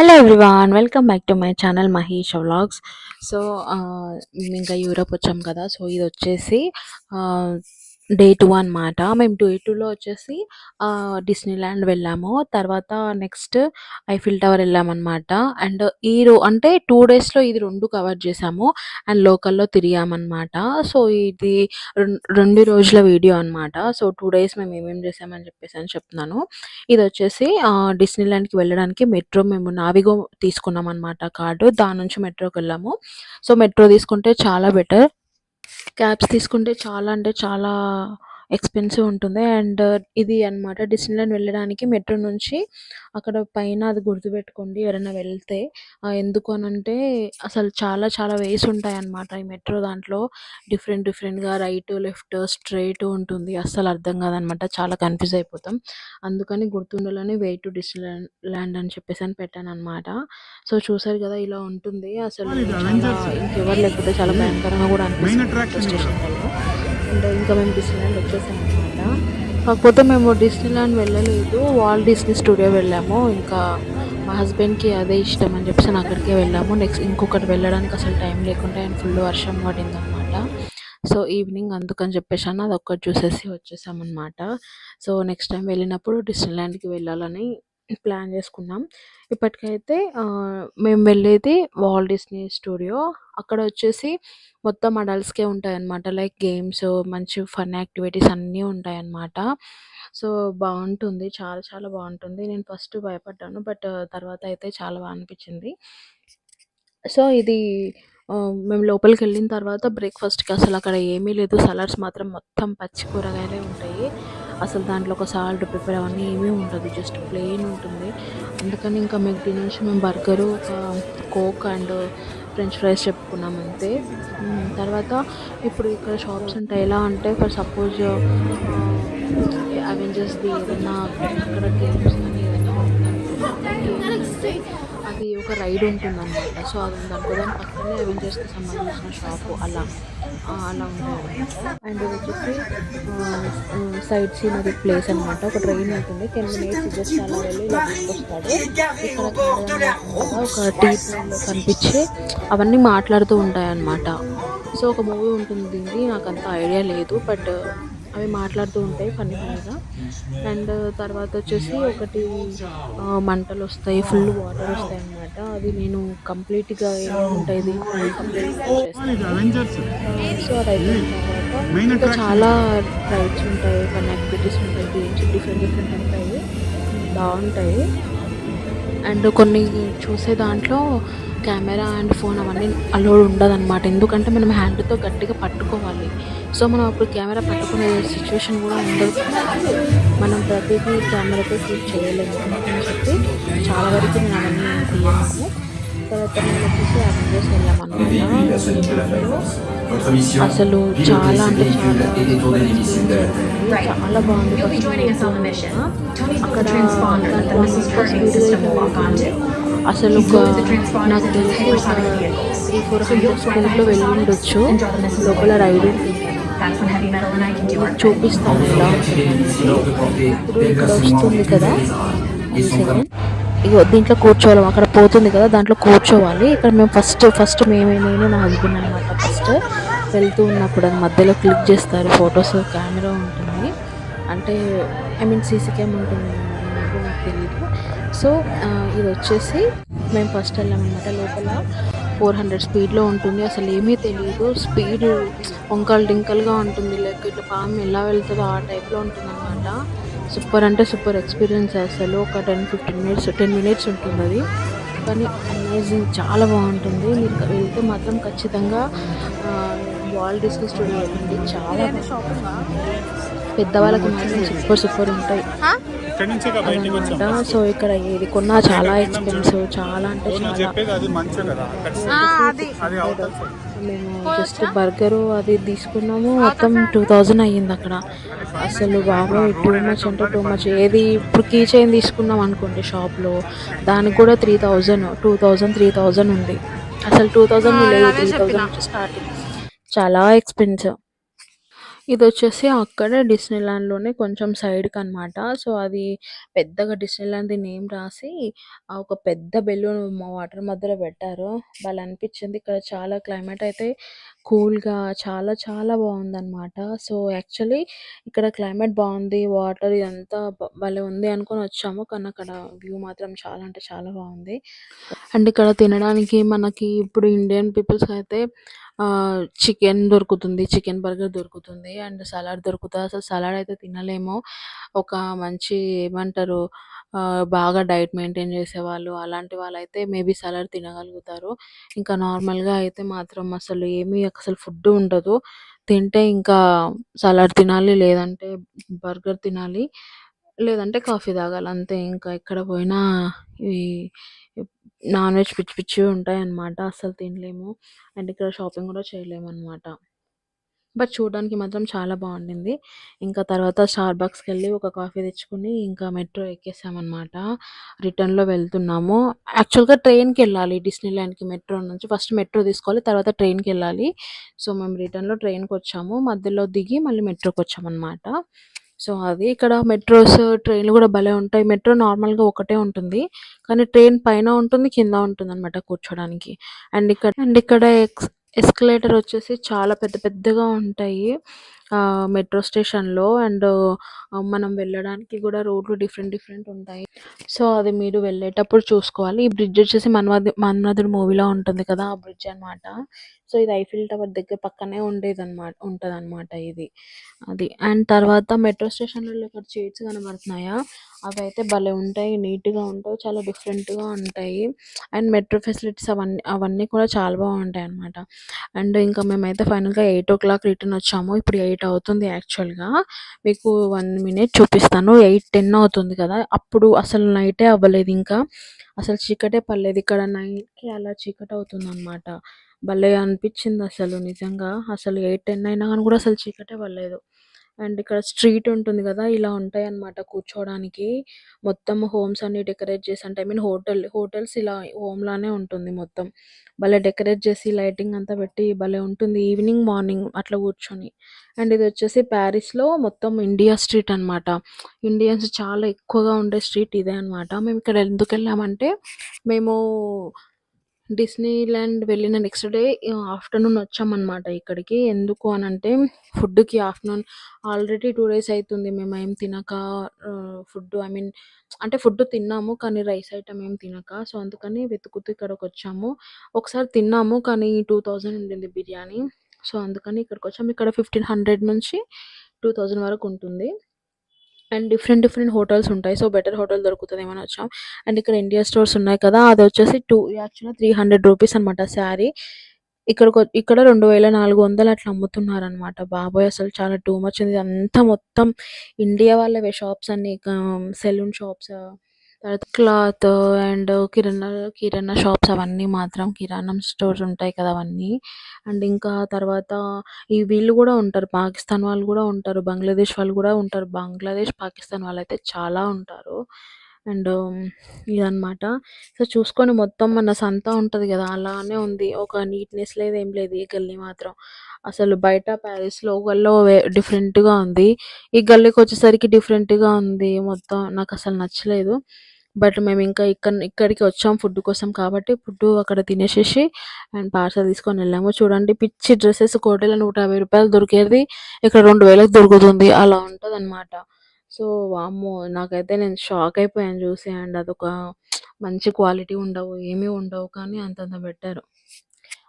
Hello everyone welcome back to my channel Mahesh vlogs so మేము ఇంకా Europe వచ్చాం కదా సో ఇది వచ్చేసి uh, డే టూ అనమాట మేము డే టూలో వచ్చేసి డిస్నీ ల్యాండ్ వెళ్ళాము. తర్వాత నెక్స్ట్ ఐఫిల్ టవర్ వెళ్ళామన్నమాట. అండ్ ఈ రో అంటే టూ డేస్లో ఇది రెండు కవర్ చేసాము. అండ్ లోకల్లో తిరిగామన్నమాట. సో ఇది రెండు రోజుల వీడియో అనమాట సో టూ డేస్ మేము ఏమేమి చేసామని చెప్పేసి అని చెప్తున్నాను. ఇది వచ్చేసి డిస్నీ ల్యాండ్కి వెళ్ళడానికి మెట్రో మేము నావిగో తీసుకున్నాం అనమాట కార్డు. దాని నుంచి మెట్రోకి వెళ్ళాము. సో, మెట్రో తీసుకుంటే చాలా బెటర్. క్యాబ్స్ తీసుకుంటే చాలా అంటే చాలా ఎక్స్‌పెన్సివ్ ఉంటుంది. అండ్ ఇది అన్నమాట డిస్నీలాండ్ వెళ్ళడానికి మెట్రో నుంచి అక్కడ పైన అది గుర్తుపెట్టుకోండి ఎవరైనా వెళ్తే. ఎందుకు అనంటే అసలు చాలా చాలా వేస్ ఉంటాయన్నమాట ఈ మెట్రో దాంట్లో. డిఫరెంట్ డిఫరెంట్‌గా రైట్, లెఫ్ట్, స్ట్రెయిట్ ఉంటుంది. అస్సలు అర్థం కాదనమాట. చాలా కన్‌ఫ్యూజ్ అయిపోతాం. అందుకని గుర్తుండాలని వే టు డిస్నీలాండ్ ల్యాండ్ అని చెప్పేసి అని పెట్టానన్నమాట. సో, చూసారు కదా ఇలా ఉంటుంది. అసలు ఇంకెవరు లేకపోతే చాలా భయంకరంగా కూడా అనిపిస్తుంది స్టేషన్‌లలో. అండ్ ఇంకా మేము డిస్నీలాండ్ వచ్చేసామన్నమాట. కాకపోతే మేము డిస్నీలాండ్ వెళ్ళలేదు. వాల్ డిస్నీ స్టూడియో వెళ్ళాము. ఇంకా మా హస్బెండ్‌కి అదే ఇష్టం అని చెప్పేసి అక్కడికే వెళ్ళాము. నెక్స్ట్ ఇంకొకటి వెళ్ళడానికి అసలు టైం లేకుండా అండ్ ఫుల్ వర్షం పడిందన్నమాట. సో, ఈవినింగ్ అందుకని చెప్పేసాను అది ఒక్కటి చూసేసి వచ్చేసామన్నమాట. సో, నెక్స్ట్ టైం వెళ్ళినప్పుడు డిస్నీలాండ్‌కి వెళ్ళాలని ప్లాన్ చేసుకున్నాం. ఇప్పటికైతే మేము వెళ్ళేది వాల్ డిస్నీ స్టూడియో. అక్కడ వచ్చేసి మొత్తం అడల్ట్స్‌కే ఉంటాయన్నమాట. లైక్ గేమ్స్, మంచి ఫన్ యాక్టివిటీస్ అన్నీ ఉంటాయన్నమాట. సో, బాగుంటుంది చాలా చాలా బాగుంటుంది నేను ఫస్ట్ భయపడ్డాను. బట్ తర్వాత అయితే చాలా బాగా అనిపించింది. సో, ఇది మేము లోపలికి వెళ్ళిన తర్వాత బ్రేక్‌ఫాస్ట్‌కి అసలు అక్కడ ఏమీ లేదు. సలాడ్స్ మాత్రం మొత్తం పచ్చి కూరగాయలే ఉంటాయి. అసలు దాంట్లో ఒక సాల్ట్, పెప్పర్ అవన్నీ ఏమీ ఉండదు. జస్ట్ ప్లెయిన్ ఉంటుంది. అందుకని ఇంకా మీకు తినేసి మేము బర్గరు, ఒక కోక్ అండ్ ఫ్రెంచ్ ఫ్రైస్ చెప్పుకున్నాం అంతే. తర్వాత ఇప్పుడు ఇక్కడ షాప్స్ ఉంటాయి. ఎలా అంటే ఫర్ సపోజ్ అవెంజర్స్‌ది ఏదైనా అక్కడ గేమ్స్ అది ఒక రైడ్ ఉంటుందన్నమాట. సో, అది ఉందనుకో దాని పక్కనే అవెంజర్స్‌కి సంబంధించిన షాపు అలా. అలా ఉంటాయన్నమాట. అండ్ ఇది వచ్చేసి సైడ్ సీన్ అది ప్లేస్ అన్నమాట. ఒక ట్రైన్ ఉంటుంది. 10 మినిట్స్ జస్ట్ అలా వెళ్ళి ఇలా తీసుకొస్తాడు. ఇక్కడ ఒక టీ కనిపించి అవన్నీ మాట్లాడుతూ ఉంటాయన్నమాట. సో, ఒక మూవీ ఉంటుంది నాకు అంత ఐడియా లేదు. బట్ అవి మాట్లాడుతూ ఉంటాయి ఫన్నీ ఫన్నీగా. అండ్ తర్వాత వచ్చేసి ఒకటి ఆహ్, మంటలొస్తాయి. ఫుల్ వాటర్ వస్తాయన్నమాట. అది నేను కంప్లీట్‌గా ఆహ్, సో, అది అయిపోయిన తర్వాత మెయిన్ ఇంకా చాలా రైడ్స్ ఉంటాయి. ఫన్ యాక్టివిటీస్ ఉంటాయి. గేమ్స్ డిఫరెంట్ డిఫరెంట్ ఉంటాయి. బావుంటాయి. అండ్ కొన్ని చూసే దాంట్లో కెమెరా అండ్ ఫోన్ అవన్నీ అలౌడ్ ఉండదన్నమాట. ఎందుకంటే మనం హ్యాండ్‌తో గట్టిగా పట్టుకోవాలి. సో, మనం అప్పుడు కెమెరా పట్టుకునే సిట్యుయేషన్ కూడా ఉండదు. మనం ప్రతీదీ కెమెరాతో షూట్ చేయలేము. అందుకని చెప్పి చాలా వరకు నేను అవన్నీ తీయను. తర్వాత మేము వచ్చేసి అవెంజర్స్ వెళ్ళామన్నమాట. అసలు చాలా అంటే చాలా. చాలా బాగుంది. అక్కడ అసలు ఒక నాకు తెలిసి ఒక 3, 400 స్పీడ్‌లో వెళ్ళుండొచ్చు. లోపల రైడ్. చూపిస్తాను ఉంటుందనేసి. ఇప్పుడు ఇక్కడ వస్తుంది కదా! సెకండ్. ఇగో దీంట్లో కూర్చోవాలి. అక్కడ పోతుంది కదా! దాంట్లో కూర్చోవాలి. ఇక్కడ మేము ఫస్ట్ ఫస్ట్ మేమే నేను నా హస్బెండ్ అన్నమాట ఫస్ట్. వెళ్తూ ఉన్నప్పుడు అది మధ్యలో క్లిక్ చేస్తారు ఫోటోస్. కెమెరా ఉంటుంది. అంటే ఐ మీన్ సీసీ క్యామ్ ఉంటుంది. మేబీ నాకు తెలీదు. సో, ఇది వచ్చేసి మేము ఫస్ట్ వెళ్ళామన్నమాట. లోపల 400 స్పీడ్‌లో ఉంటుంది. అసలు ఏమీ తెలీదు. స్పీడ్ వంకలు టింకల్‌గా ఉంటుంది. లైక్ ఇట్లా పాము ఎలా వెళ్తదో ఆ టైప్‌లో ఉంటుందన్నమాట. సూపర్ అంటే సూపర్ ఎక్స్‌పీరియన్స్ అసలు. ఒక 10, 15 మినిట్స్ 10 మినిట్స్ ఉంటుందది. కానీ అమేజింగ్ చాలా బావుంటుంది. మీరు వెళ్తే మాత్రం ఖచ్చితంగా వాల్ట్ డిస్నీ స్టూడియో. చాలా పెద్దవాళ్ళకి మాత్రం సూపర్ సూపర్ ఉంటాయి. అన్నమాట. సో, ఇక్కడ ఏది కొన్నా చాలా ఎక్స్‌పెన్సివ్. చాలా అంటే చాలా. చెప్పేది అది మంచి కదా అక్కడ అది అవతల side. మేము జస్ట్ బర్గరు అది తీసుకున్నాము. మొత్తం 2000 అయ్యింది అక్కడ. అసలు బాబోయ్! టూ మచ్ అంటే టూ మచ్. ఏది ఇప్పుడు కీ చైన్ తీసుకున్నాం అనుకోండి షాప్‌లో దానికి కూడా 3000, 2000, 3000 ఉంది. అసలు 2000 లేదు. 3000 నుంచి స్టార్టింగ్. చాలా ఎక్స్‌పెన్సివ్. ఇది వచ్చేసి అక్కడే డిస్నీలాండ్‌లోనే కొంచెం సైడ్‌కి అన్నమాట. సో, అది పెద్దగా డిస్నీ ల్యాండ్ నేమ్ రాసి ఒక పెద్ద బెలూన్ మా వాటర్ మధ్యలో పెట్టారు. వాళ్ళు అనిపించింది. ఇక్కడ చాలా క్లైమేట్ అయితే కూల్‌గా చాలా చాలా బాగుందన్నమాట. సో, యాక్చువల్లీ ఇక్కడ క్లైమేట్ బాగుంది. వాటర్ ఇదంతా భలే ఉంది అనుకొని వచ్చాము. కానీ అక్కడ వ్యూ మాత్రం చాలా అంటే చాలా బాగుంది. అండ్ ఇక్కడ తినడానికి మనకి ఇప్పుడు ఇండియన్ పీపుల్స్ అయితే చికెన్ దొరుకుతుంది. చికెన్ బర్గర్ దొరుకుతుంది. అండ్ సలాడ్ దొరుకుతుంది అసలు సలాడ్ అయితే తినలేము. ఒక మంచి ఏమంటారు బాగా డైట్ మెయింటైన్ చేసేవాళ్ళు అలాంటి వాళ్ళైతే మేబీ సలాడ్ తినగలుగుతారు. ఇంకా నార్మల్‌గా అయితే మాత్రం అసలు ఏమీ అసలు ఫుడ్ ఉండదు. తింటే ఇంకా సలాడ్ తినాలి. లేదంటే బర్గర్ తినాలి. లేదంటే కాఫీ తాగాలి. అంతే ఇంకా ఎక్కడ పోయినా ఈ నాన్ వెజ్ పిచ్చి పిచ్చివి ఉంటాయన్నమాట. అస్సలు తినలేము. అండ్ ఇక్కడ షాపింగ్ కూడా చేయలేమన్నమాట. బట్ చూడడానికి మాత్రం చాలా బాగుండింది. ఇంకా తర్వాత స్టార్‌బక్స్‌కెళ్ళి ఒక కాఫీ తెచ్చుకొని ఇంకా మెట్రో ఎక్కేసామన్నమాట. రిటర్న్‌లో వెళ్తున్నాము. యాక్చువల్‌గా ట్రైన్కి వెళ్ళాలి డిస్నీ ల్యాండ్కి మెట్రో నుంచి. ఫస్ట్ మెట్రో తీసుకోవాలి. తర్వాత ట్రైన్కి వెళ్ళాలి సో, మేము రిటర్న్‌లో ట్రైన్కి వచ్చాము మధ్యలో దిగి మళ్ళీ మెట్రోకి వచ్చామన్నమాట సో, అది ఇక్కడ మెట్రోస్, ట్రైన్‌లు కూడా భలే ఉంటాయి. మెట్రో నార్మల్‌గా ఒకటే ఉంటుంది. కానీ ట్రైన్ పైన ఉంటుంది. కింద ఉంటుంది అనమాట కూర్చోడానికి. అండ్ ఇక్కడ అండ్ ఇక్కడ ఎక్స్ ఎస్కలేటర్ వచ్చేసి చాలా పెద్ద పెద్దగా ఉంటాయి. మెట్రో స్టేషన్‌లో అండ్ మనం వెళ్ళడానికి కూడా రోడ్లు డిఫరెంట్ డిఫరెంట్ ఉంటాయి. సో, అది మీరు వెళ్ళేటప్పుడు చూసుకోవాలి. ఈ బ్రిడ్జ్ వచ్చేసి మన్మధు 'మన్మధుడు' మూవీలో ఉంటుంది కదా! ఆ బ్రిడ్జ్ అన్నమాట. సో, ఇది ఐఫిల్ టవర్ దగ్గర పక్కనే ఉండేది అనమాట ఉంటదన్నమాట ఇది. అది. అండ్ తర్వాత మెట్రో స్టేషన్‌లలో ఇక్కడ చైర్స్ కనబడుతున్నాయా? అయితే భలే ఉంటాయి. నీట్‌గా ఉంటాయి. చాలా డిఫరెంట్‌గా ఉంటాయి. అండ్ మెట్రో ఫెసిలిటీస్ అవన్నీ అవన్నీ కూడా చాలా బాగుంటాయి అనమాట అండ్ ఇంకా మేమైతే ఫైనల్‌గా 8:00 రిటర్న్ వచ్చాము. ఇప్పుడు 8 అవుతుంది యాక్చువల్‌గా. మీకు వన్ మినిట్ చూపిస్తాను. 8:10 అవుతుంది కదా! అప్పుడు అసలు నైటే అవ్వలేదు ఇంకా. అసలు చీకటే పడలేదు. ఇక్కడ 9కి అలా చీకటి అవుతుందన్నమాట. భలే అనిపించింది అసలు నిజంగా. అసలు 8:10 అయినా కానీ కూడా అసలు చీకటే పడలేదు. అండ్ ఇక్కడ స్ట్రీట్ ఉంటుంది కదా! ఇలా ఉంటాయి అన్నమాట కూర్చోవడానికి. మొత్తం హోమ్స్ అన్ని డెకరేట్ చేసి అంటే ఐ మీన్ హోటల్ హోటల్స్ ఇలా హోమ్ లానే ఉంటుంది మొత్తం. భలే డెకరేట్ చేసి లైటింగ్ అంతా పెట్టి భలే ఉంటుంది. ఈవినింగ్, మార్నింగ్ అట్లా కూర్చొని. అండ్ ఇది వచ్చేసి ప్యారిస్లో మొత్తం ఇండియా స్ట్రీట్ అన్నమాట. ఇండియన్స్ చాలా ఎక్కువగా ఉండే స్ట్రీట్ ఇదే అన్నమాట. మేము ఇక్కడ ఎందుకు వెళ్ళామంటే మేము డిస్నీ ల్యాండ్ వెళ్ళిన నెక్స్ట్ డే ఆఫ్టర్‌నూన్ వచ్చామన్నమాట ఇక్కడికి. ఎందుకు అని అంటే ఫుడ్‌కి ఆఫ్టర్‌నూన్ ఆల్రెడీ టూ డేస్ అవుతుంది మేము ఏం తినక ఫుడ్ ఐ మీన్ అంటే ఫుడ్ తిన్నాము. కానీ రైస్ ఐటమ్ ఏం తినక. సో, అందుకని వెతుకుతూ ఇక్కడికి వచ్చాము ఒకసారి తిన్నాము. కానీ 2000 ఉండింది బిర్యానీ. సో, అందుకని ఇక్కడికి వచ్చాము ఇక్కడ 1500 నుంచి 2000 వరకు ఉంటుంది. అండ్ డిఫరెంట్ డిఫరెంట్ హోటల్స్ ఉంటాయి. సో, బెటర్ హోటల్ దొరుకుతుంది అని వచ్చాం. అండ్ ఇక్కడ ఇండియా స్టోర్స్ ఉన్నాయి కదా! అది వచ్చేసి టూ యాక్చువల్‌గా 300 రూపీస్ అన్నమాట శారీ. ఇక్కడ ఇక్కడ 2400 అట్లా అమ్ముతున్నారనమాట బాబోయ్! అసలు చాలా టూ మచ్ ఉంది. అంతా మొత్తం ఇండియా వాళ్ళవే షాప్స్ అన్ని సెలూన్ షాప్స్ తర్వాత cloth and kirana kirana shops అవన్నీ మాత్రం కిరాణం స్టోర్స్ ఉంటాయి కదా! అవన్నీ. అండ్ ఇంకా తర్వాత ఈ వీళ్ళు కూడా ఉంటారు. పాకిస్తాన్ వాళ్ళు కూడా ఉంటారు. బంగ్లాదేశ్ వాళ్ళు కూడా ఉంటారు. బంగ్లాదేశ్, పాకిస్తాన్ వాళ్ళు అయితే చాలా ఉంటారు. అండ్ ఇదన్నమాట. సో, చూసుకొని మొత్తం మన సంత ఉంటుంది కదా! అలానే ఉంది. ఒక నీట్‌నెస్ లేదు. ఏం లేదు. ఈ గల్లీ మాత్రం. అసలు బయట ప్యారిస్లో గల్లో డిఫరెంట్‌గా ఉంది. ఈ గల్లీకి వచ్చేసరికి డిఫరెంట్‌గా ఉంది మొత్తం. నాకు అసలు నచ్చలేదు. బట్ మేము ఇంకా ఇక్కడ ఇక్కడికి వచ్చాం ఫుడ్ కోసం కాబట్టి ఫుడ్ అక్కడ తినేసేసి అండ్ పార్సెల్ తీసుకొని వెళ్ళాము. చూడండి పిచ్చి డ్రెస్సెస్ కోటిలో రూ. 150 దొరికేది ఇక్కడ 2000కి దొరుకుతుంది. అలా ఉంటుంది అనమాట సో, వామ్మో! నాకైతే నేను షాక్ అయిపోయాను చూసి. అండ్ అదొక మంచి క్వాలిటీ ఉండవు. ఏమీ ఉండవు. కానీ అంతంత పెట్టారు.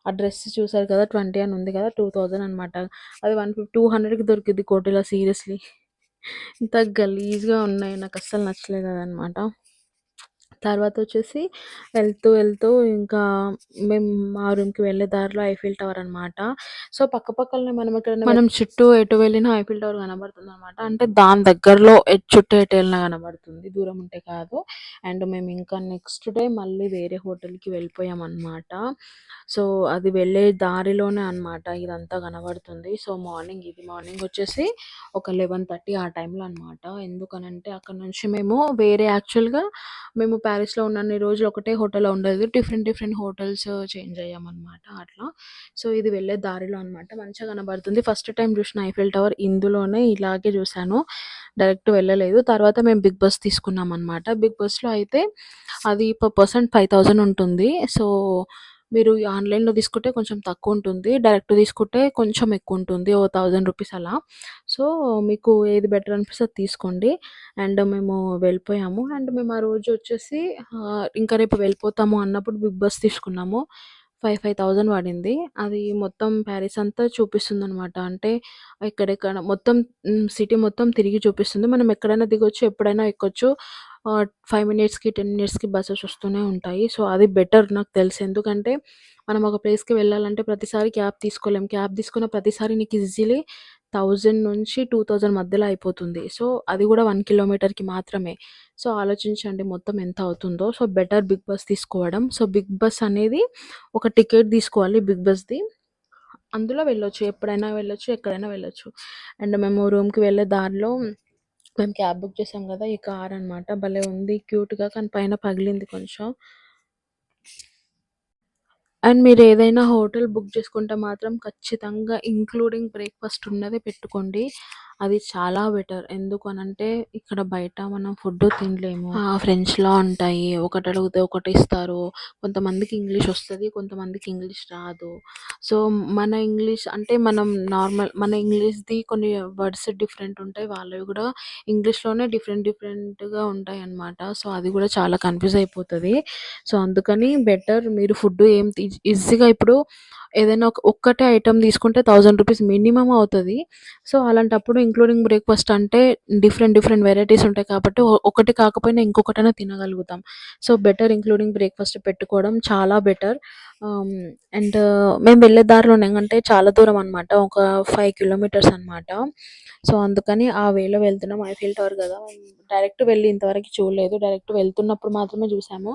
ఆ డ్రెస్ చూసారు కదా! 20 అని ఉంది కదా! టూ థౌజండ్ అనమాట అది వన్ ఫిఫ్టీ టూ హండ్రెడ్కి దొరికింది కోటిలో సీరియస్‌లీ. ఇంత గలీజ్‌గా ఉన్నాయి. నాకు అస్సలు నచ్చలేదు అదనమాట తర్వాత వచ్చేసి వెళ్తూ వెళ్తూ ఇంకా మేము మా రూమ్‌కి వెళ్ళే దారిలో ఐఫిల్ టవర్ అన్నమాట. సో, పక్కపక్కలనే మనం ఎక్కడైనా మనం చుట్టూ ఎటు వెళ్ళినా ఐఫిల్ టవర్ కనబడుతుందన్నమాట. అంటే దాని దగ్గరలో ఎటు చుట్టూ ఎటు వెళ్ళినా కనబడుతుంది. దూరం ఉంటే కాదు. అండ్ మేము ఇంకా నెక్స్ట్ డే మళ్ళీ వేరే హోటల్‌కి వెళ్ళిపోయామన్నమాట. సో, అది వెళ్ళే దారిలోనే అన్నమాట ఇదంతా కనబడుతుంది. సో, మార్నింగ్ ఇది మార్నింగ్ వచ్చేసి ఒక 11:30 ఆ టైంలో అన్నమాట. ఎందుకనంటే అక్కడి నుంచి మేము వేరే యాక్చువల్‌గా మేము ప్యారిస్‌లో ఉన్నన్ని రోజులు ఒకటే హోటల్‌లో ఉండదు డిఫరెంట్ డిఫరెంట్ హోటల్స్ చేంజ్ అయ్యామన్నమాట అట్లా. సో, ఇది వెళ్ళే దారిలో అన్నమాట. మంచిగా కనబడుతుంది. ఫస్ట్ టైం చూసిన ఐఫిల్ టవర్ ఇందులోనే ఇలాగే చూశాను డైరెక్ట్ వెళ్ళలేదు. తర్వాత మేము బిగ్ బస్ తీసుకున్నామన్నమాట. బిగ్ బస్‌లో అయితే అది పర్ పర్సన్ 5000 ఉంటుంది. సో, మీరు ఆన్‌లైన్‌లో తీసుకుంటే కొంచెం తక్కువ ఉంటుంది డైరెక్ట్ తీసుకుంటే కొంచెం ఎక్కువ ఉంటుంది ఓ థౌజండ్ రూపీస్ అలా. సో, మీకు ఏది బెటర్ అనిపిస్తే అది తీసుకోండి. అండ్ మేము వెళ్ళిపోయాము. అండ్ మేము ఆ రోజు వచ్చేసి ఇంకా రేపు వెళ్ళిపోతాము అన్నప్పుడు బిగ్ బస్ తీసుకున్నాము. 5, 5000 పడింది. అది మొత్తం ప్యారిస్ అంతా చూపిస్తుంది అనమాట అంటే ఎక్కడెక్కడ మొత్తం సిటీ మొత్తం తిరిగి చూపిస్తుంది. మనం ఎక్కడైనా దిగొచ్చు, ఎప్పుడైనా ఎక్కొచ్చు. ఫైవ్ మినిట్స్‌కి, 10 మినిట్స్‌కి బస్సెస్ వస్తూనే ఉంటాయి. సో, అది బెటర్ నాకు తెలుసు ఎందుకంటే మనం ఒక ప్లేస్‌కి వెళ్ళాలంటే ప్రతిసారి క్యాబ్ తీసుకోలేం. క్యాబ్ తీసుకున్న ప్రతిసారి నీకు ఈజీలీ 1000-2000 మధ్యలో అయిపోతుంది. సో, అది కూడా వన్ కిలోమీటర్‌కి మాత్రమే. సో, ఆలోచించండి మొత్తం ఎంత అవుతుందో. సో, బెటర్ బిగ్ బస్ తీసుకోవడం. సో, బిగ్ బస్ అనేది ఒక టికెట్ తీసుకోవాలి బిగ్ బస్‌ది. అందులో వెళ్ళొచ్చు. ఎప్పుడైనా వెళ్ళొచ్చు. ఎక్కడైనా వెళ్ళొచ్చు. అండ్ మేము రూమ్‌కి వెళ్ళే దారిలో మేము క్యాబ్ బుక్ చేసాం కదా! ఈ కార్ అన్నమాట. భలే ఉంది క్యూట్‌గా. కానీ పైన పగిలింది కొంచెం. అండ్ మీరు ఏదైనా హోటల్ బుక్ చేసుకుంటే మాత్రం ఖచ్చితంగా ఇంక్లూడింగ్ బ్రేక్‌ఫాస్ట్ ఉన్నదే పెట్టుకోండి. అది చాలా బెటర్. ఎందుకు అనంటే ఇక్కడ బయట మనం ఫుడ్ తినలేము. ఆహ్, ఫ్రెంచ్‌లో ఉంటాయి. ఒకటి అడిగితే ఒకటి ఇస్తారు. కొంతమందికి ఇంగ్లీష్ వస్తుంది కొంతమందికి ఇంగ్లీష్ రాదు. సో, మన ఇంగ్లీష్ అంటే మనం నార్మల్ మన ఇంగ్లీష్‌ది కొన్ని వర్డ్స్ డిఫరెంట్ ఉంటాయి. వాళ్ళవి కూడా ఇంగ్లీష్‌లోనే డిఫరెంట్ డిఫరెంట్‌గా ఉంటాయి అన్నమాట సో, అది కూడా చాలా కన్‌ఫ్యూజ్ అయిపోతుంది సో, అందుకని బెటర్ మీరు ఫుడ్ ఏం ఈజీగా ఇప్పుడు ఏదైనా ఒక ఒక్కటే ఐటెం తీసుకుంటే థౌజండ్ రూపీస్ మినిమం అవుతుంది సో, అలాంటప్పుడు ఇంక్లూడింగ్ బ్రేక్‌ఫాస్ట్ అంటే డిఫరెంట్ డిఫరెంట్ వెరైటీస్ ఉంటాయి కాబట్టి ఒకటి కాకపోయినా ఇంకొకటైనా తినగలుగుతాం. సో, బెటర్ ఇంక్లూడింగ్ బ్రేక్‌ఫాస్ట్ పెట్టుకోవడం చాలా బెటర్. అండ్ మేము వెళ్ళే దారిలో అంటే చాలా దూరం అన్నమాట. ఒక ఫైవ్ కిలోమీటర్స్ అన్నమాట. సో, అందుకని ఆ వేలో వెళ్తున్నాం. ఐఫిల్ టవర్ కదా! డైరెక్ట్ వెళ్ళి ఇంతవరకు చూడలేదు. డైరెక్ట్ వెళ్తున్నప్పుడు మాత్రమే చూసాము.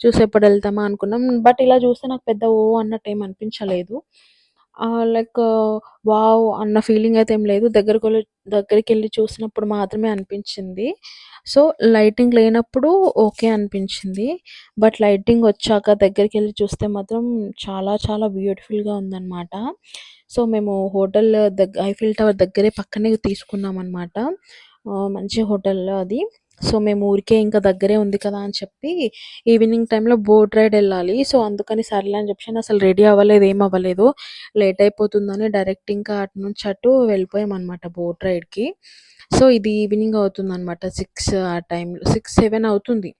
చూసి ఎప్పుడు వెళ్తామా అనుకున్నాం. బట్ ఇలా చూస్తే నాకు పెద్ద ఓ అన్నట్టు ఏం అనిపించలేదు. ఆహ్, లైక్ వావ్! అన్న ఫీలింగ్ అయితే ఏం లేదు. దగ్గరకెళ్ళి దగ్గరికెళ్ళి చూసినప్పుడు మాత్రమే అనిపించింది. సో, లైటింగ్ లేనప్పుడు ఓకే అనిపించింది. బట్ లైటింగ్ వచ్చాక దగ్గరికెళ్ళి చూస్తే మాత్రం చాలా చాలా బ్యూటిఫుల్‌గా ఉందన్నమాట. సో, మేము హోటల్ దగ్గ ఐఫిల్ టవర్ దగ్గరే పక్కనే తీసుకున్నామన్నమాట. ఆహ్, మంచి హోటల్ అది. సో, మేము ఊరికే ఇంకా దగ్గరే ఉంది కదా! అని చెప్పి ఈవినింగ్ టైంలో బోట్ రైడ్ వెళ్ళాలి సో, అందుకని సర్లే అని చెప్పి అసలు రెడీ అవ్వలేదు. ఏం అవ్వలేదు. లేట్ అయిపోతుందని డైరెక్ట్ ఇంకా అటు నుంచి అటు వెళ్ళిపోయామన్నమాట బోట్ రైడ్‌కి. సో, ఇది ఈవినింగ్ అవుతుందన్నమాట. సిక్స్ ఆ టైంలో సిక్స్ సెవెన్ అవుతుంది.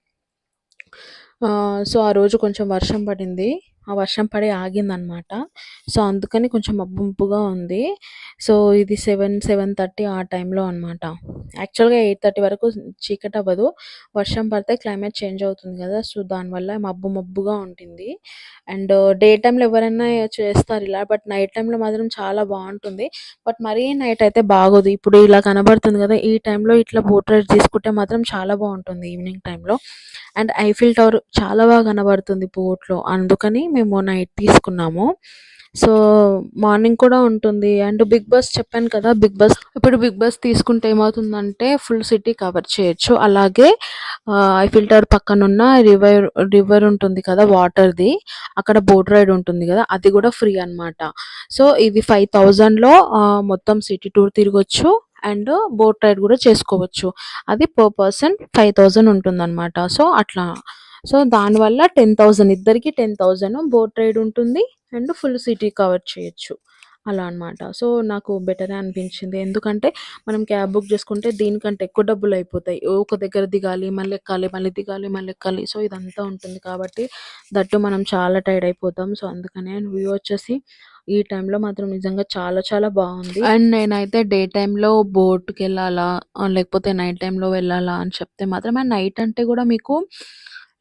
సో, ఆ రోజు కొంచెం వర్షం పడింది. ఆ వర్షం పడి ఆగిందనమాట సో, అందుకని కొంచెం మబ్బు ఉంది. సో, ఇది 7, 7:30 ఆ టైంలో అన్నమాట. యాక్చువల్‌గా 8:30 వరకు చీకటి అవ్వదు. వర్షం పడితే క్లైమేట్ చేంజ్ అవుతుంది కదా! సో, దానివల్ల మబ్బు మబ్బుగా ఉంటుంది. అండ్ డే టైంలో ఎవరైనా చేస్తారు ఇలా. బట్ నైట్ టైంలో మాత్రం చాలా బాగుంటుంది బట్ మరీ నైట్ అయితే బాగోదు. ఇప్పుడు ఇలా కనబడుతుంది కదా! ఈ టైంలో ఇట్లా బోట్ రైడ్ తీసుకుంటే మాత్రం చాలా బాగుంటుంది ఈవినింగ్ టైంలో అండ్ ఐఫిల్ టవర్ చాలా బాగా కనబడుతుంది బోట్‌లో. అందుకని మేము నైట్ తీసుకున్నాము. సో, మార్నింగ్ కూడా ఉంటుంది. అండ్ బిగ్ బస్ చెప్పాను కదా! బిగ్ బస్ ఇప్పుడు బిగ్ బస్ తీసుకుంటే ఏమవుతుందంటే ఫుల్ సిటీ కవర్ చేయొచ్చు. అలాగే ఐ ఫిల్టర్ పక్కన పక్కనున్న రివర్ రివర్ ఉంటుంది కదా! వాటర్‌ది అక్కడ బోట్ రైడ్ ఉంటుంది కదా! అది కూడా ఫ్రీ అన్నమాట. సో, ఇది ఫైవ్ థౌజండ్లో మొత్తం సిటీ టూర్ తిరగొచ్చు. అండ్ బోట్ రైడ్ కూడా చేసుకోవచ్చు. అది పర్ పర్సన్ 5000 ఉంటుందన్నమాట. సో, అట్లా. సో, దానివల్ల 10000 ఇద్దరికి 10000 బోట్ రైడ్ ఉంటుంది. అండ్ ఫుల్ సిటీ కవర్ చేయొచ్చు. అలా అన్నమాట. సో, నాకు బెటర్ అనిపించింది. ఎందుకంటే మనం క్యాబ్ బుక్ చేసుకుంటే దీనికంటే ఎక్కువ డబ్బులు అయిపోతాయి. ఒక దగ్గర దిగాలి, మళ్ళీ ఎక్కాలి, మళ్ళీ దిగాలి, మళ్ళీ ఎక్కాలి. సో, ఇదంతా ఉంటుంది కాబట్టి దట్ మనం చాలా టైర్డ్ అయిపోతాం. సో, అందుకనే వ్యూ వచ్చేసి ఈ టైంలో మాత్రం నిజంగా చాలా చాలా బాగుంది అండ్ నేనైతే డే టైంలో బోట్కి వెళ్ళాలా లేకపోతే నైట్ టైంలో వెళ్ళాలా అని చెప్తే మాత్రం అండ్ నైట్ అంటే కూడా మీకు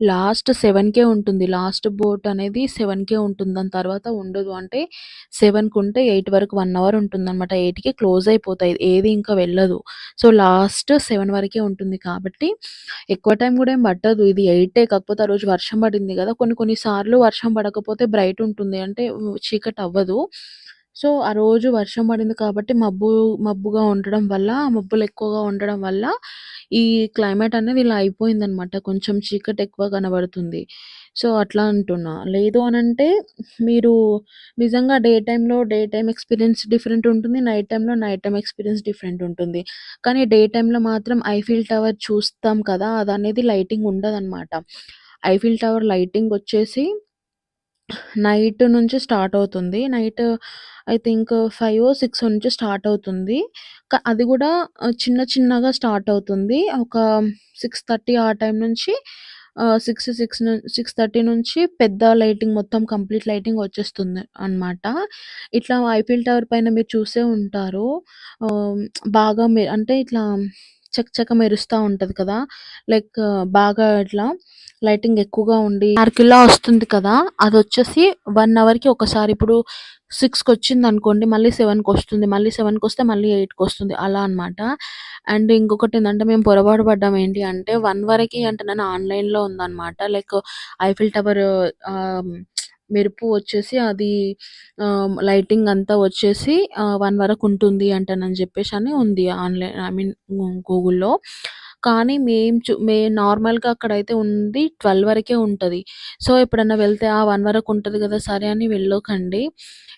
లాస్ట్ సెవెన్కే ఉంటుంది. లాస్ట్ బోట్ అనేది సెవెన్కే ఉంటుంది. దాని తర్వాత ఉండదు. అంటే సెవెన్కి ఉంటే ఎయిట్ వరకు వన్ అవర్ ఉంటుంది అనమాట ఎయిట్కి క్లోజ్ అయిపోతాయి. ఏది ఇంకా వెళ్ళదు. సో, లాస్ట్ సెవెన్ వరకే ఉంటుంది కాబట్టి ఎక్కువ టైం కూడా ఏం పట్టదు. ఇది ఎయిటే కాకపోతే ఆ రోజు వర్షం పడింది కదా! కొన్ని కొన్ని సార్లు వర్షం పడకపోతే బ్రైట్ ఉంటుంది. అంటే చీకటి అవ్వదు. సో, ఆ రోజు వర్షం పడింది కాబట్టి మబ్బు మబ్బుగా ఉండడం వల్ల, మబ్బులు ఎక్కువగా ఉండడం వల్ల ఈ క్లైమేట్ అనేది ఇలా అయిపోయిందనమాట. కొంచెం చీకటి ఎక్కువ కనబడుతుంది. సో, అట్లా అంటున్నా. లేదు అని అంటే మీరు నిజంగా డే టైంలో డే టైం ఎక్స్‌పీరియన్స్ డిఫరెంట్ ఉంటుంది. నైట్ టైంలో నైట్ టైం ఎక్స్‌పీరియన్స్ డిఫరెంట్ ఉంటుంది. కానీ డే టైంలో మాత్రం ఐఫిల్ టవర్ చూస్తాం కదా! అదనేది లైటింగ్ ఉండదన్నమాట ఐఫిల్ టవర్ లైటింగ్ వచ్చేసి నైట్ నుంచి స్టార్ట్ అవుతుంది. Night I think five oh six నుంచి స్టార్ట్ అవుతుంది. అది కూడా uh, చిన్న చిన్నగా స్టార్ట్ అవుతుంది. ఒక 6:30 ఆ టైం నుంచి సిక్స్ సిక్స్ సిక్స్ థర్టీ నుంచి పెద్ద లైటింగ్ మొత్తం కంప్లీట్ లైటింగ్ వచ్చేస్తుంది అన్నమాట. ఇట్లా ఐపీఎల్ టవర్ పైన మీరు చూసే ఉంటారు. బాగా మె అంటే ఇట్లా చకచక మెరుస్తూ ఉంటుంది కదా! లైక్ uh, బాగా ఇట్లా లైటింగ్ ఎక్కువగా ఉండి సర్కిల్‌లా వస్తుంది కదా! అది వచ్చేసి వన్ అవర్‌కి ఒకసారి ఇప్పుడు సిక్స్కి వచ్చింది అనుకోండి మళ్ళీ సెవెన్కి వస్తుంది మళ్ళీ సెవెన్కి వస్తే మళ్ళీ ఎయిట్కి వస్తుంది అలా అనమాట అండ్ ఇంకొకటి ఏంటంటే మేము పొరపాటు పడ్డాం ఏంటి అంటే వన్ వరకి అంటే నేను ఆన్‌లైన్‌లో ఉందన్నమాట. లైక్ ఐఫిల్ టవర్ మెరుపు వచ్చేసి అది లైటింగ్ అంతా వచ్చేసి వన్ వరకు ఉంటుంది అంటని చెప్పేసి అని ఉంది ఆన్‌లైన్ ఐ మీన్ గూగుల్‌లో. కానీ మేము చూ మే నార్మల్‌గా అక్కడైతే ఉంది 12 వరకే ఉంటుంది సో, ఎప్పుడన్నా వెళ్తే ఆ వన్ వరకు ఉంటుంది కదా! సరే అని వెళ్ళకండి.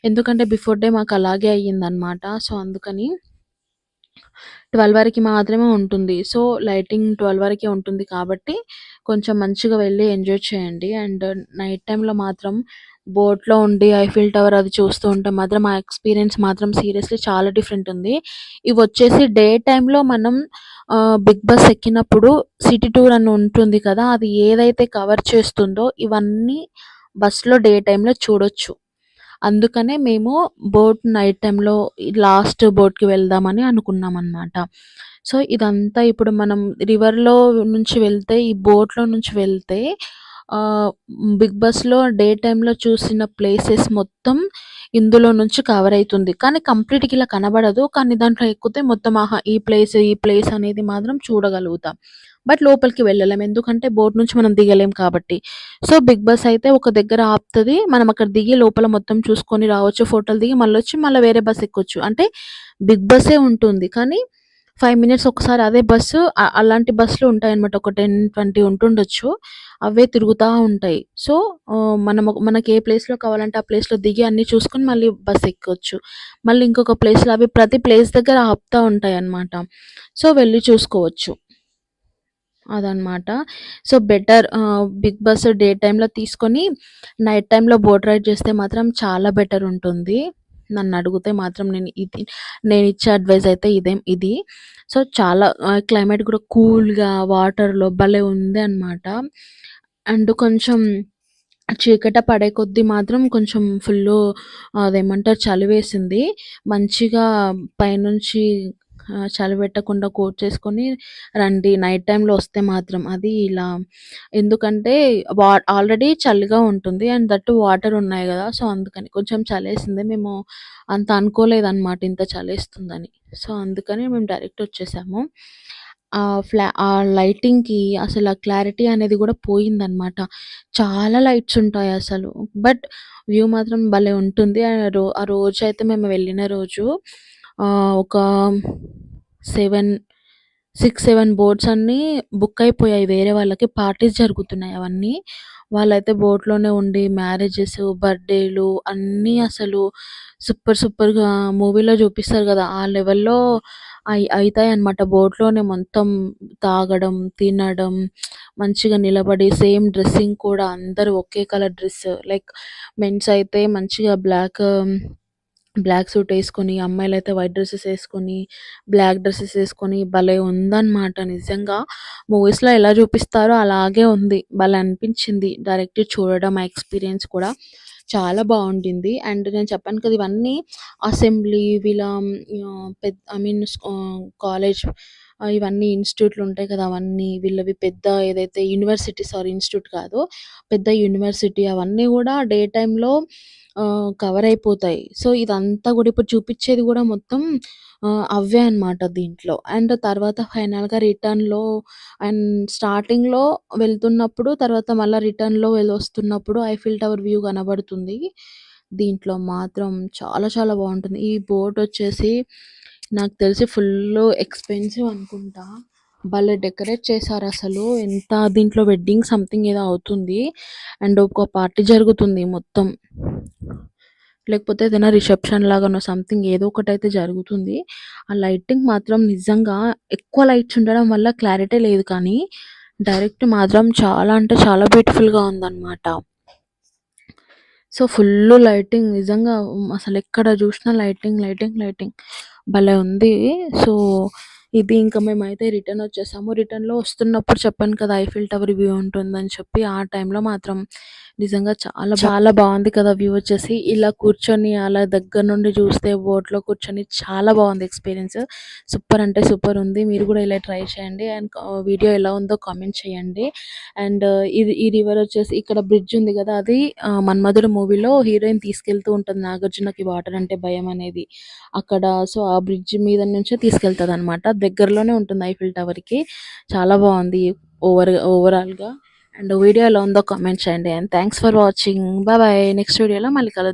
ఎందుకంటే బిఫోర్ డే మాకు అలాగే అయ్యిందనమాట సో, అందుకని 12 వరకి మాత్రమే ఉంటుంది. సో, లైటింగ్ 12 వరకే ఉంటుంది కాబట్టి కొంచెం మంచిగా వెళ్ళి ఎంజాయ్ చేయండి. అండ్ నైట్ టైంలో మాత్రం బోట్‌లో ఉండి ఐఫిల్ టవర్ అది చూస్తూ ఉంటే మాత్రం ఆ ఎక్స్‌పీరియన్స్ మాత్రం సీరియస్‌లీ చాలా డిఫరెంట్ ఉంది. ఇవి వచ్చేసి డే టైంలో మనం బిగ్ బస్ ఎక్కినప్పుడు సిటీ టూర్ అని ఉంటుంది కదా! అది ఏదైతే కవర్ చేస్తుందో ఇవన్నీ బస్సులో డే టైంలో చూడొచ్చు. అందుకనే మేము బోట్ నైట్ టైంలో లాస్ట్ బోట్‌కి వెళ్దామని అనుకున్నామన్నమాట. సో, ఇదంతా ఇప్పుడు మనం రివర్‌లో నుంచి వెళ్తే ఈ బోట్‌లో నుంచి వెళ్తే బిగ్ బస్‌లో డే టైంలో చూసిన ప్లేసెస్ మొత్తం ఇందులో నుంచి కవర్ అవుతుంది కానీ కంప్లీట్‌గా ఇలా కనబడదు. కానీ దాంట్లో ఎక్కితే మొత్తం ఆహా! ఈ ప్లేస్, ఈ ప్లేస్ అనేది మాత్రం చూడగలుగుతాం. బట్ లోపలికి వెళ్ళలేం. ఎందుకంటే బోట్ నుంచి మనం దిగలేం కాబట్టి. సో, బిగ్ బస్ అయితే ఒక దగ్గర ఆపుతుంది మనం అక్కడ దిగి లోపల మొత్తం చూసుకొని రావచ్చు. ఫోటోలు దిగి మళ్ళీ వచ్చి మళ్ళీ వేరే బస్ ఎక్కొచ్చు. అంటే బిగ్ బస్సే ఉంటుంది. కానీ ఫైవ్ మినిట్స్ ఒకసారి అదే బస్సు అలాంటి బస్సులు ఉంటాయన్నమాట. ఒక 10, 20 ఉంటుండొచ్చు. అవే తిరుగుతూ ఉంటాయి. సో, మనం మనము మనకి ఏ ప్లేస్‌లో కావాలంటే ఆ ప్లేస్‌లో దిగి అన్నీ చూసుకొని మళ్ళీ బస్ ఎక్కొచ్చు. మళ్ళీ ఇంకొక ప్లేస్‌లో అవి ప్రతి ప్లేస్ దగ్గర ఆపుతా ఉంటాయన్నమాట. సో, వెళ్ళి చూసుకోవచ్చు. అదనమాట so, better big bus day టైంలో తీసుకొని నైట్ టైంలో బోట్ రైడ్ చేస్తే మాత్రం చాలా బెటర్ ఉంటుంది. నన్ను అడిగితే మాత్రం నేను ఇది నేను ఇచ్చే అడ్వైస్ అయితే ఇదేం ఇది. సో, చాలా క్లైమేట్ కూడా కూల్‌గా వాటర్‌లో భలే ఉంది అన్నమాట. అండ్ కొంచెం చీకట పడే కొద్దీ మాత్రం కొంచెం ఫుల్లు అదేమంటారు చలి వేసింది. మంచిగా పైనుంచి చలి పెట్టకుండా కోట్ చేసుకొని రండి నైట్ టైంలో వస్తే మాత్రం. అది ఇలా ఎందుకంటే వా ఆల్రెడీ చలిగా ఉంటుంది. అండ్ దట్ వాటర్ ఉన్నాయి కదా సో, అందుకని కొంచెం చలేసింది. మేము అంత అనుకోలేదన్నమాట ఇంత చలేస్తుందని. సో, అందుకని మేము డైరెక్ట్ వచ్చేసాము. ఆ ఫ్లా ఆ లైటింగ్‌కి అసలు ఆ క్లారిటీ అనేది కూడా పోయిందనమాట చాలా లైట్స్ ఉంటాయి అసలు. బట్ వ్యూ మాత్రం భలే ఉంటుంది. ఆ రో ఆ రోజు అయితే మేము వెళ్ళిన రోజు ఒక 7 6, 7 బోట్స్ అన్నీ బుక్ అయిపోయాయి. వేరే వాళ్ళకి పార్టీస్ జరుగుతున్నాయి అవన్నీ. వాళ్ళైతే బోట్‌లోనే ఉండి మ్యారేజెస్, బర్త్‌డేలు అన్నీ అసలు సూపర్ సూపర్‌గా మూవీలో చూపిస్తారు కదా ఆ లెవెల్‌లో అయి అయితాయన్నమాట. బోట్‌లోనే మొత్తం తాగడం, తినడం, మంచిగా నిలబడి సేమ్ డ్రెస్సింగ్ కూడా అందరూ ఒకే కలర్ డ్రెస్ లైక్ మెన్స్ అయితే మంచిగా బ్లాక్ బ్లాక్ సూట్ ఏసుకొని, అమ్మాయిలైతే వైట్ డ్రెస్సెస్ వేసుకొని బ్లాక్ డ్రెస్సెస్ వేసుకొని భలే ఉందన్నమాట నిజంగా. మూవీస్‌లో ఎలా చూపిస్తారో అలాగే ఉంది. భలే అనిపించింది. డైరెక్ట్ చూడడం ఆ ఎక్స్‌పీరియన్స్ కూడా చాలా బాగుండింది అండ్ నేను చెప్పాను కదా! ఇవన్నీ అసెంబ్లీ వీళ్ళ పెద్ద ఐ మీన్ కాలేజ్ ఇవన్నీ ఇన్‌స్టిట్యూట్‌లు ఉంటాయి కదా! అవన్నీ వీళ్ళవి పెద్ద ఏదైతే యూనివర్సిటీ సారీ ఇన్‌స్టిట్యూట్ కాదు. పెద్ద యూనివర్సిటీ అవన్నీ కూడా డే టైంలో కవర్ అయిపోతాయి. సో, ఇదంతా కూడా ఇప్పుడు చూపించేది కూడా మొత్తం అవే అన్నమాట దీంట్లో. అండ్ తర్వాత ఫైనల్‌గా రిటర్న్‌లో అండ్ స్టార్టింగ్‌లో వెళ్తున్నప్పుడు తర్వాత మళ్ళీ రిటర్న్‌లో వెళ్ళి వస్తున్నప్పుడు ఐఫిల్ టవర్ వ్యూ కనబడుతుంది. దీంట్లో మాత్రం చాలా చాలా బాగుంటుంది ఈ బోట్ వచ్చేసి నాకు తెలిసి ఫుల్ ఎక్స్పెన్సివ్ అనుకుంటా భలే డెకరేట్ చేశారు అసలు ఎంత దీంట్లో వెడ్డింగ్ సంథింగ్ ఏదో అవుతుంది అండ్ ఒక పార్టీ జరుగుతుంది మొత్తం లేకపోతే ఏదైనా రిసెప్షన్ లాగానో సంథింగ్ ఏదో ఒకటి అయితే జరుగుతుంది. ఆ లైటింగ్ మాత్రం నిజంగా ఎక్కువ లైట్స్ ఉండడం వల్ల క్లారిటీ లేదు కానీ డైరెక్ట్ మాత్రం చాలా అంటే చాలా బ్యూటిఫుల్గా ఉందన్నమాట. సో ఫుల్ లైటింగ్ నిజంగా అసలు ఎక్కడ చూసినా లైటింగ్ లైటింగ్ లైటింగ్ భలే ఉంది. సో ఇది ఇంకా మేమైతే రిటర్న్ వచ్చేసాము. రిటర్న్లో వస్తున్నప్పుడు చెప్పాను కదా ఐఫిల్ టవర్ వ్యూ ఉంటుందని చెప్పి ఆ టైంలో మాత్రం నిజంగా చాలా చాలా బాగుంది కదా వ్యూ వచ్చేసి. ఇలా కూర్చొని అలా దగ్గర నుండి చూస్తే బోట్లో కూర్చొని చాలా బాగుంది ఎక్స్పీరియన్స్. సూపర్ అంటే సూపర్ ఉంది. మీరు కూడా ఇలా ట్రై చేయండి. అండ్ వీడియో ఎలా ఉందో కామెంట్ చేయండి. అండ్ ఇది ఈ రివర్ వచ్చేసి ఇక్కడ బ్రిడ్జ్ ఉంది కదా అది మన్మధుడు మూవీలో హీరోయిన్ తీసుకెళ్తూ ఉంటుంది. నాగార్జునకి వాటర్ అంటే భయం అనేది. అక్కడ సో ఆ బ్రిడ్జ్ మీద నుంచే తీసుకెళ్తుంది అనమాట దగ్గరలోనే ఉంటుంది ఐఫిల్ టవర్కి చాలా బాగుంది. ఓవర్ ఓవరాల్గా అండ్ వీడియో ఎలా ఉందో కామెంట్ చేయండి. And thanks for watching bye bye next వీడియోలో మళ్ళీ కలుద్దాం.